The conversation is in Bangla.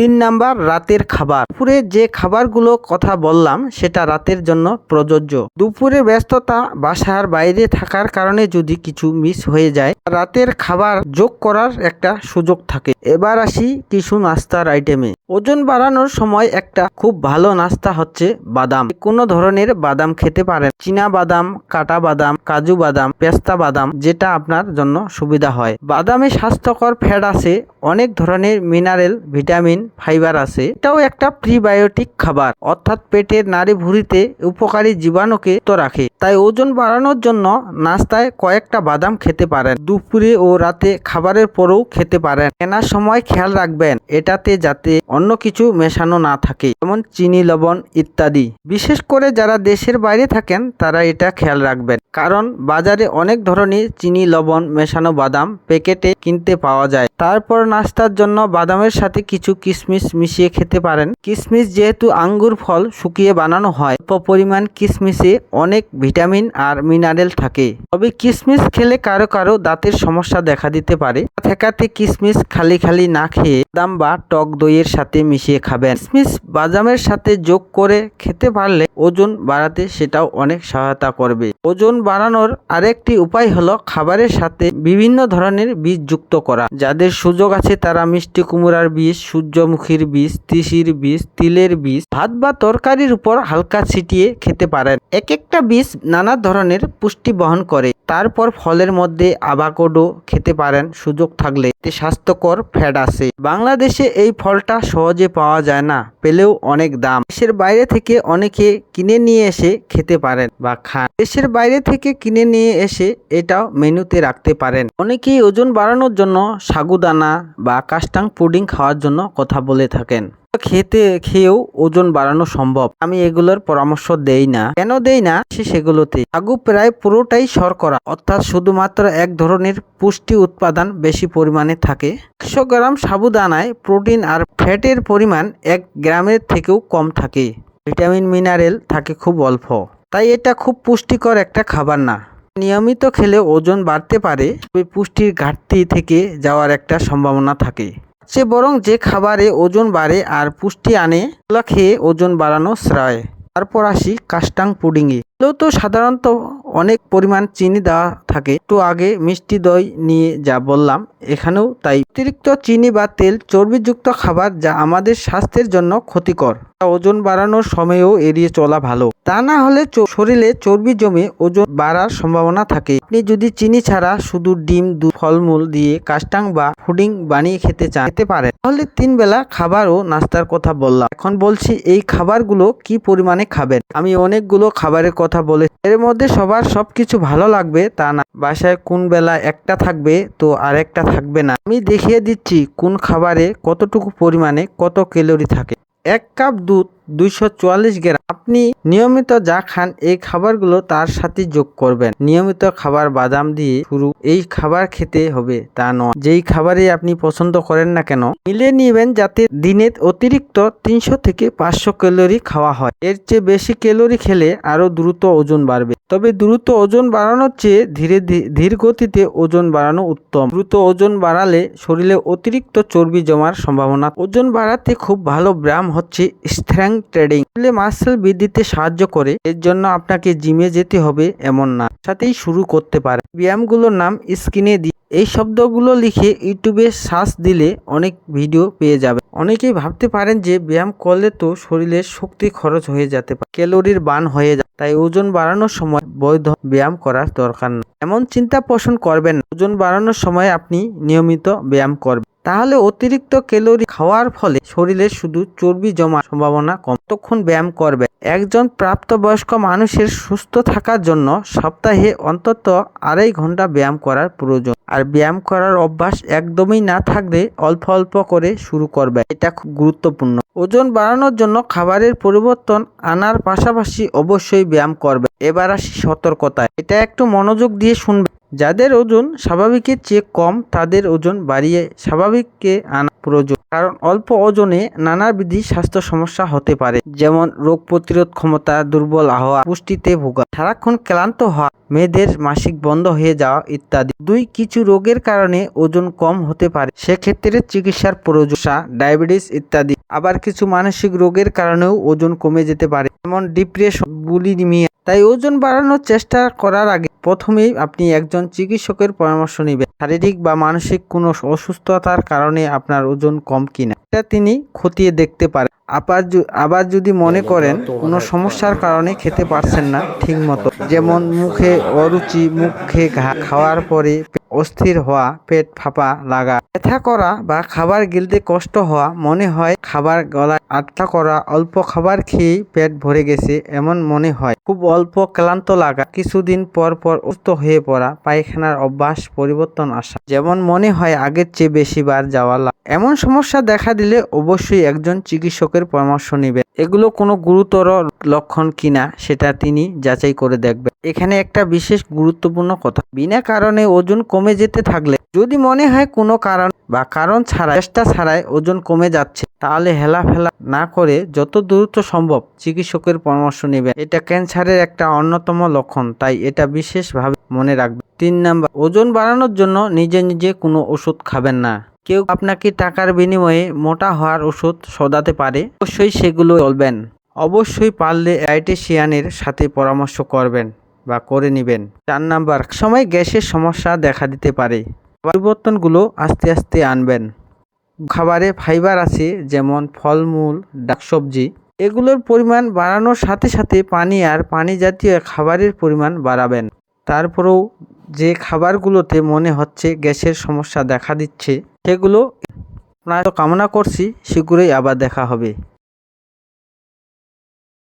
তিন নাম্বার রাতের খাবার। দুপুরে যে খাবারগুলো কথা বললাম, সেটা রাতের জন্য প্রযোজ্য। দুপুরে ব্যস্ততা বাসার বাইরে থাকার কারণে যদি কিছু মিস হয়ে যায়, রাতের খাবার যোগ করার একটা সুযোগ থাকে। এবার আসি কিছু নাস্তার আইটেমে ওজন বাড়ানোর সময় একটা খুব ভালো নাস্তা হচ্ছে বাদাম। কোনো ধরনের বাদাম খেতে পারেন। চীনা বাদাম, কাটা বাদাম, কাজু বাদাম, পেস্তা বাদাম, যেটা আপনার জন্য সুবিধা হয়। বাদামে স্বাস্থ্যকর ফ্যাট আছে, অনেক ধরনের মিনারেল ভিটামিন ফাইবার আছে, এটাও একটা প্রিবায়োটিক খাবার। অর্থাৎ পেটের নাড়ি ভুঁড়িতে উপকারী জীবাণুকে তো রাখে। তাই ওজন বাড়ানোর জন্য নাস্তায় কয়েকটা বাদাম খেতে পারেন। দুপুরে ও রাতে খাবারের পরেও খেতে পারেন। কেনার সময় খেয়াল রাখবেন, এটাতে যাতে অন্য কিছু মেশানো না থাকে, যেমন চিনি, লবণ ইত্যাদি। বিশেষ করে যারা দেশের বাইরে থাকেন, তারা এটা খেয়াল রাখবেন। কারণ বাজারে অনেক ধরনের চিনি, লবণ, মেশানো বাদাম প্যাকেটে কিনতে পাওয়া যায়। তারপর নাস্তার জন্য বাদামের সাথে কিছু কিশমিশ মিশিয়ে খেতে পারেন। কিশমিশ যেহেতু আঙ্গুর ফল শুকিয়ে বানানো হয়, অল্প পরিমাণ কিশমিশে অনেক ভিটামিন আর মিনারেল থাকে। তবে কিশমিশ খেলে কারও কারও দাঁতের সমস্যা দেখা দিতে পারে। ঠেকাতে কিশমিশ খালি খালি না খেয়ে বাদাম বা টক দইয়ের সাথে মিশিয়ে খাবেন। কিশমিশ বাদামের সাথে যোগ করে খেতে পারলে ওজন বাড়াতে সেটাও অনেক সহায়তা করবে। ওজন বাড়ানোর আরেকটি উপায় হলো খাবারের সাথে বিভিন্ন ধরনের বীজ যুক্ত করা। যাদের সুযোগ আছে তারা মিষ্টি কুমড়ার বীজ, সূর্যমুখীর বীজ, তিসির বীজ, তিলের বীজ, ভাত বা তরকারির উপর হালকা ছিটিয়ে খেতে পারেন। এক একটা বীজ নানা ধরনের পুষ্টি বহন করে। তারপর ফলের মধ্যে আভাকোডো খেতে পারেন, সুযোগ থাকলে। এতে স্বাস্থ্যকর ফ্যাট আছে। বাংলাদেশে এই ফলটা সহজে পাওয়া যায় না, পেলেও অনেক দাম। দেশের বাইরে থেকে অনেকে কিনে নিয়ে এসে খেতে পারেন বা খান। দেশের বাইরে থেকে কিনে নিয়ে এসে এটাও মেনুতে রাখতে পারেন। অনেকেই ওজন বাড়ানোর জন্য সাগুদানা বা কাস্টাং পুডিং খাওয়ার জন্য কথা বলে থাকেন। খেতে, খেয়েও ওজন বাড়ানো সম্ভব। আমি এগুলোর পরামর্শ দেই না। কেন দেই না? সে সেগুলোতে। সাগু প্রায় পুরোটাই শর্করা, অর্থাৎ শুধুমাত্র এক ধরনের পুষ্টি উৎপাদন বেশি পরিমাণে থাকে। একশো গ্রাম সাবুদানায় প্রোটিন আর ফ্যাটের পরিমাণ এক গ্রামের থেকেও কম থাকে। ভিটামিন, মিনারেল থাকে খুব অল্প। তাই এটা খুব পুষ্টিকর একটা খাবার না। নিয়মিত খেলে ওজন বাড়তে পারে, তবে পুষ্টির ঘাটতি থেকে যাওয়ার একটা সম্ভাবনা থাকে। সে বরং যে খাবারে ওজন বাড়ে আর পুষ্টি আনে ওগুলো খেয়ে ওজন বাড়ানো শ্রায়। তারপর আসি কাস্টাং পুডিংয়ে। এগুলো তো সাধারণত অনেক পরিমাণ চিনি দেওয়া থাকে। একটু আগে মিষ্টি দই নিয়ে যা বললাম, এখানেও তাই। অতিরিক্ত চিনি বা তেল চর্বিযুক্ত খাবার যা আমাদের স্বাস্থ্যের জন্য ক্ষতিকর। ওজন বাড়ানোর সময়েও এড়িয়ে চলা ভালো। তা না হলে শরীরে চর্বি জমে ওজন বাড়ার সম্ভাবনা থাকে। আপনি যদি চিনি ছাড়া শুধু ডিম, দুধ, ফলমূল দিয়ে কাস্টাং বা পুডিং বানিয়ে খেতে চান, খেতে পারেন। তাহলে তিন বেলা খাবার ও নাস্তার কথা বললাম। এখন বলছি, এই খাবারগুলো কি পরিমাণে খাবেন? আমি অনেকগুলো খাবারের কথা বলে এর মধ্যে সবার সবকিছু ভালো লাগবে তা না বাসায় কোন বেলা একটা থাকবে তো আর একটা থাকবে না। আমি দেখিয়ে দিচ্ছি কোন খাবারে কতটুকু পরিমাণে কত ক্যালোরি থাকে। এক কাপ দুধ দুইশো চুয়াল্লিশ গ্রাম। আপনি নিয়মিত যা খান, এই খাবারগুলো তার সাথে যোগ করবেন। নিয়মিত খাবার বাদাম দিয়ে শুরু, এই খাবার খেতে হবে, তা নয়। যেই খাবারই আপনি পছন্দ করেন না কেন মিলে নিবেন যাতে দিনে অতিরিক্ত তিনশো থেকে পাঁচশো ক্যালোরি খাওয়া হয়। এর চেয়ে বেশি ক্যালোরি খেলে আরও দ্রুত ওজন বাড়বে। তবে দ্রুত ওজন বাড়ানোর চেয়ে ধীরে ধীর গতিতে ওজন বাড়ানো উত্তম। দ্রুত ওজন বাড়ালে শরীরে অতিরিক্ত চর্বি জমার সম্ভাবনা। ওজন বাড়াতে খুব ভালো ব্যায়াম হচ্ছে স্ট্রেংথ ট্রেডিং মাসেল বৃদ্ধিতে সাহায্য করে, এর জন্য আপনাকে জিমে যেতে হবে এমন না। সাথেই শুরু করতে পারে ব্যায়ামগুলোর নাম স্ক্রিনে দি এই শব্দগুলো লিখে ইউটিউবে সার্চ দিলে অনেক ভিডিও পেয়ে যাবে অনেকেই ভাবতে পারেন যে ব্যায়াম করলে তো শরীরের শক্তি খরচ হয়ে যেতে পারে, ক্যালোরির বান হয়ে যায়, তাই ওজন বাড়ানোর সময় বৈধ ব্যায়াম করার দরকার না। এমন চিন্তা পোষণ করবেন। ওজন বাড়ানোর সময় আপনি নিয়মিত ব্যায়াম করবেন। তাহলে অতিরিক্ত ক্যালোরি খাওয়ার ফলে শরীরে শুধু চর্বি জমার সম্ভাবনা কম। তখন ব্যায়াম করবে? একজন প্রাপ্তবয়স্ক মানুষের সুস্থ থাকার জন্য সপ্তাহে অন্তত আড়াই ঘণ্টা ব্যায়াম করার প্রয়োজন। আর ব্যায়াম করার অভ্যাস একদমই না থাকলে অল্প অল্প করে শুরু করবে। এটা খুব গুরুত্বপূর্ণ। ওজন বাড়ানোর জন্য খাবারের পরিবর্তন আনার পাশাপাশি অবশ্যই ব্যায়াম করবে। এবার আসি সতর্কতায়। এটা একটু মনোযোগ দিয়ে শুনবে। যাদের ওজন স্বাভাবিকের চেয়ে কম, তাদের ওজন বাড়িয়ে স্বাভাবিককে আনা প্রয়োজন। কারণ অল্প ওজনে নানাবিধি স্বাস্থ্য সমস্যা হতে পারে, যেমন রোগ প্রতিরোধ ক্ষমতা, দুর্বল হওয়া পুষ্টিতে ভোগা, সারাক্ষণ ক্লান্ত হওয়া, মেয়েদের মাসিক বন্ধ হয়ে যাওয়া ইত্যাদি। দুই, কিছু রোগের কারণে ওজন কম হতে পারে, সেক্ষেত্রে চিকিৎসার প্রয়োজন ডায়াবেটিস ইত্যাদি। আবার কিছু মানসিক রোগের কারণেও ওজন কমে যেতে পারে, যেমন ডিপ্রেশন বুলিমিয়া তাই ওজন বাড়ানোর চেষ্টা করার আগে প্রথমেই আপনি একজন চিকিৎসকের পরামর্শ নেবেন। শারীরিক বা মানসিক কোনো অসুস্থতার কারণে আপনার ওজন কম কিনা, এটা তিনি খতিয়ে দেখতে পারেন। আবার আবার যদি মনে করেন, কোনো সমস্যার কারণে খেতে পারছেন না ঠিক মতো যেমন মুখে অরুচি, মুখে খাওয়ার পরে অস্থির হওয়া, পেট ফাঁপা লাগা, ব্যথা করা বা খাবার গিলতে কষ্ট হওয়া, মনে হয় খাবার গলায় আটকা করা অল্প খাবার খেয়েই পেট ভরে গেছে এমন মনে হয় খুব অল্প ক্লান্ত লাগা, কিছুদিন পর পর অসুস্থ হয়ে পড়া, পায়খানার অভ্যাস পরিবর্তন আসা, যেমন মনে হয় আগের চেয়ে বেশি বার যাওয়া লাগা। এমন সমস্যা দেখা দিলে অবশ্যই একজন চিকিৎসকের পরামর্শ নেবেন এগুলো কোনো গুরুতর লক্ষণ কিনা সেটা তিনি যাচাই করে দেখবেন এখানে একটা বিশেষ গুরুত্বপূর্ণ কথা, বিনা কারণে ওজন কমে যেতে থাকলে, যদি মনে হয় কোনো কারণ বা কারণ ছাড়া চেষ্টা ছাড়াই ওজন কমে যাচ্ছে, তাহলে হেলাফেলা না করে যত দ্রুত সম্ভব চিকিৎসকের পরামর্শ নেবেন। এটা ক্যান্সারের একটা অন্যতম লক্ষণ, তাই এটা বিশেষভাবে মনে রাখবেন। তিন নাম্বার, ওজন বাড়ানোর জন্য নিজে নিজে কোনো ওষুধ খাবেন না। কেউ আপনাকে টাকার বিনিময়ে মোটা হওয়ার ওষুধ সদাতে পারে, অবশ্যই সেগুলো চলবেন অবশ্যই পারলে ডায়েটিশিয়ানের সাথে পরামর্শ করবেন। বা করে নেবেন। চার নাম্বার, সময় গ্যাসের সমস্যা দেখা দিতে পারে। পরিবর্তনগুলো আস্তে আস্তে আনবেন। খাবারে ফাইবার আছে, যেমন ফলমূল, ডাক সবজি। এগুলোর পরিমাণ বাড়ানোর সাথে সাথে পানি আর পানি জাতীয় খাবারের পরিমাণ বাড়াবেন। তারপরেও যে খাবারগুলোতে মনে হচ্ছে গ্যাসের সমস্যা দেখা দিচ্ছে, সেগুলো আপনার কামনা করছি, শীঘ্রই আবার দেখা হবে।